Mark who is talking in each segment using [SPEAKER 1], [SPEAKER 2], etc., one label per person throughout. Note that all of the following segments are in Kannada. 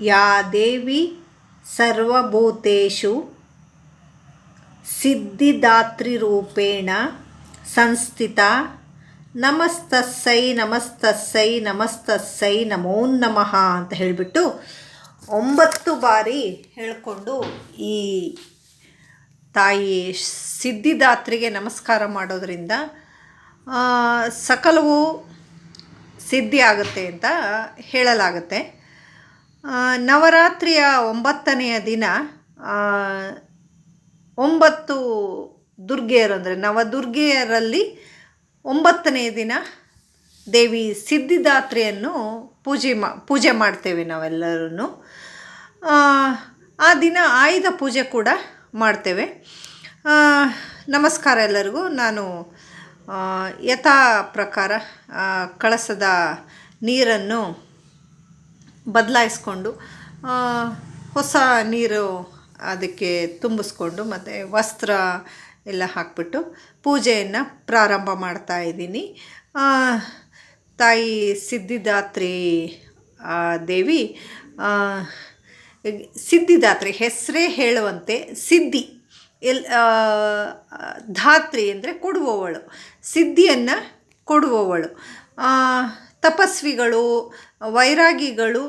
[SPEAKER 1] ಯಾ ದೇವಿ ಸರ್ವಭೂತೇಷು ಸಿದ್ಧಿದಾತ್ರಿರೂಪೇಣ ಸಂಸ್ಥಿತ ನಮಸ್ತಸ್ಸೈ ನಮಸ್ತಸ್ಸೈ ನಮಸ್ತಸ್ಸೈ ನಮೋ ನಮಃ ಅಂತ ಹೇಳಿಬಿಟ್ಟು ಒಂಬತ್ತು ಬಾರಿ ಹೇಳಿಕೊಂಡು ಈ ತಾಯಿ ಸಿದ್ಧಿದಾತ್ರಿಗೆ ನಮಸ್ಕಾರ ಮಾಡೋದರಿಂದ ಸಕಲವು ಸಿದ್ಧಿ ಆಗುತ್ತೆ ಅಂತ ಹೇಳಲಾಗುತ್ತೆ. ನವರಾತ್ರಿಯ ಒಂಬತ್ತನೆಯ ದಿನ ಒಂಬತ್ತು ದುರ್ಗೆಯರು ಅಂದರೆ ನವದುರ್ಗೆಯರಲ್ಲಿ ಒಂಬತ್ತನೆಯ ದಿನ ದೇವಿ ಸಿದ್ಧಿದಾತ್ರಿಯನ್ನು ಪೂಜೆ ಮಾ, ಪೂಜೆ ಮಾಡ್ತೇವೆ ನಾವೆಲ್ಲರೂ ಆ ದಿನ ಆಯುಧ ಪೂಜೆ ಕೂಡ ಮಾಡ್ತೇವೆ. ನಮಸ್ಕಾರ ಎಲ್ಲರಿಗೂ. ನಾನು ಯಥಾ ಪ್ರಕಾರ ಕಳಸದ ನೀರನ್ನು ಬದಲಾಯಿಸ್ಕೊಂಡು ಹೊಸ ನೀರು ಅದಕ್ಕೆ ತುಂಬಿಸ್ಕೊಂಡು ಮತ್ತು ವಸ್ತ್ರ ಎಲ್ಲ ಹಾಕ್ಬಿಟ್ಟು ಪೂಜೆಯನ್ನು ಪ್ರಾರಂಭ ಮಾಡ್ತಾ ಇದ್ದೀನಿ. ತಾಯಿ ಸಿದ್ಧಿದಾತ್ರಿ ದೇವಿ ಸಿದ್ಧಿದಾತ್ರಿ ಹೆಸರೇ ಹೇಳುವಂತೆ ಸಿದ್ಧಿ, ಎಲ್ ಧಾತ್ರಿ ಅಂದರೆ ಕೊಡುವವಳು, ಸಿದ್ಧಿಯನ್ನು ಕೊಡುವವಳು. ತಪಸ್ವಿಗಳು, ವೈರಾಗಿಗಳು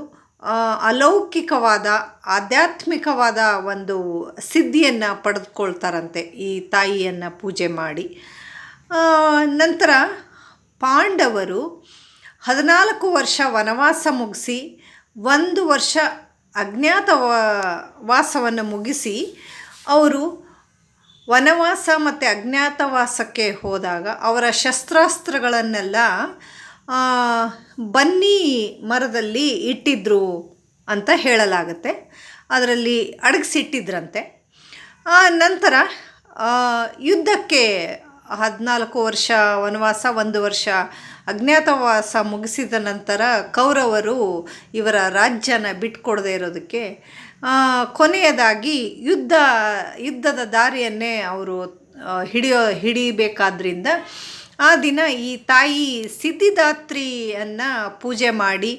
[SPEAKER 1] ಅಲೌಕಿಕವಾದ, ಆಧ್ಯಾತ್ಮಿಕವಾದ ಒಂದು ಸಿದ್ಧಿಯನ್ನು ಪಡೆದುಕೊಳ್ತಾರಂತೆ ಈ ತಾಯಿಯನ್ನು ಪೂಜೆ ಮಾಡಿ. ನಂತರ ಪಾಂಡವರು ಹದಿನಾಲ್ಕು ವರ್ಷ ವನವಾಸ ಮುಗಿಸಿ, ಒಂದು ವರ್ಷ ಅಜ್ಞಾತ ವಾಸವನ್ನು ಮುಗಿಸಿ ಅವರು ವನವಾಸ ಮತ್ತು ಅಜ್ಞಾತವಾಸಕ್ಕೆ ಹೋದಾಗ ಅವರ ಶಸ್ತ್ರಾಸ್ತ್ರಗಳನ್ನೆಲ್ಲ ಬನ್ನಿ ಮರದಲ್ಲಿ ಇಟ್ಟಿದ್ರು ಅಂತ ಹೇಳಲಾಗುತ್ತೆ. ಅದರಲ್ಲಿ ಅಡಗಿಸಿಟ್ಟಿದ್ರಂತೆ. ಆ, ನಂತರ ಯುದ್ಧಕ್ಕೆ ಹದಿನಾಲ್ಕು ವರ್ಷ, ವನವಾಸ, ಒಂದು ವರ್ಷ, ಅಜ್ಞಾತವಾಸ ಮುಗಿಸಿದ ನಂತರ ಕೌರವರು ಇವರ ರಾಜ್ಯನ ಬಿಟ್ಕೊಡದೆ ಇರೋದಕ್ಕೆ ಕೊನೆಯದಾಗಿ ಯುದ್ಧ, ಯುದ್ಧದ ದಾರಿಯನ್ನೇ ಅವರು ಹಿಡಿಯೋ, ಹಿಡಿಬೇಕಾದ್ರಿಂದ ಆ ದಿನ ಈ ತಾಯಿ ಸಿದ್ಧಿದಾತ್ರಿಯನ್ನು ಪೂಜೆ ಮಾಡಿ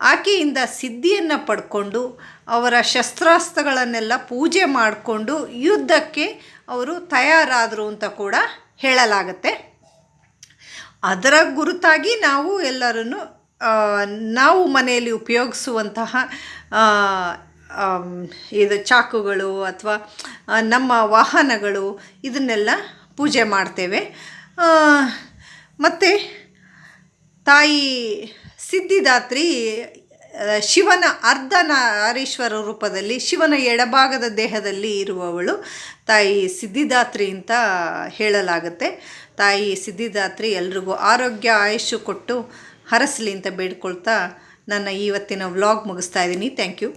[SPEAKER 1] ಆಕೆಯಿಂದ ಸಿದ್ಧಿಯನ್ನು ಪಡ್ಕೊಂಡು ಅವರ ಶಸ್ತ್ರಾಸ್ತ್ರಗಳನ್ನೆಲ್ಲ ಪೂಜೆ ಮಾಡಿಕೊಂಡು ಯುದ್ಧಕ್ಕೆ ಅವರು ತಯಾರಾದರು ಅಂತ ಕೂಡ ಹೇಳಲಾಗತ್ತೆ. ಅದರ ಗುರುತಾಗಿ ನಾವು ಎಲ್ಲರನ್ನು ನಾವು ಮನೆಯಲ್ಲಿ ಉಪಯೋಗಿಸುವಂತಹ ಇದು ಚಾಕುಗಳು ಅಥವಾ ನಮ್ಮ ವಾಹನಗಳು ಇದನ್ನೆಲ್ಲ ಪೂಜೆ ಮಾಡ್ತೇವೆ. ಮತ್ತು ತಾಯಿ ಸಿದ್ಧಿದಾತ್ರಿ ಶಿವನ ಅರ್ಧ ನಾರೀಶ್ವರ ರೂಪದಲ್ಲಿ, ಶಿವನ ಎಡಭಾಗದ ದೇಹದಲ್ಲಿ ಇರುವವಳು ತಾಯಿ ಸಿದ್ಧಿದಾತ್ರಿ ಅಂತ ಹೇಳಲಾಗುತ್ತೆ. ತಾಯಿ ಸಿದ್ಧಿದಾತ್ರಿ ಎಲ್ರಿಗೂ ಆರೋಗ್ಯ, ಆಯುಷ್ಯು ಕೊಟ್ಟು ಹರಸಲಿ ಅಂತ ಬೇಡ್ಕೊಳ್ತಾ ನನ್ನ ಇವತ್ತಿನ ವ್ಲಾಗ್ ಮುಗಿಸ್ತಾ ಇದ್ದೀನಿ. Thank you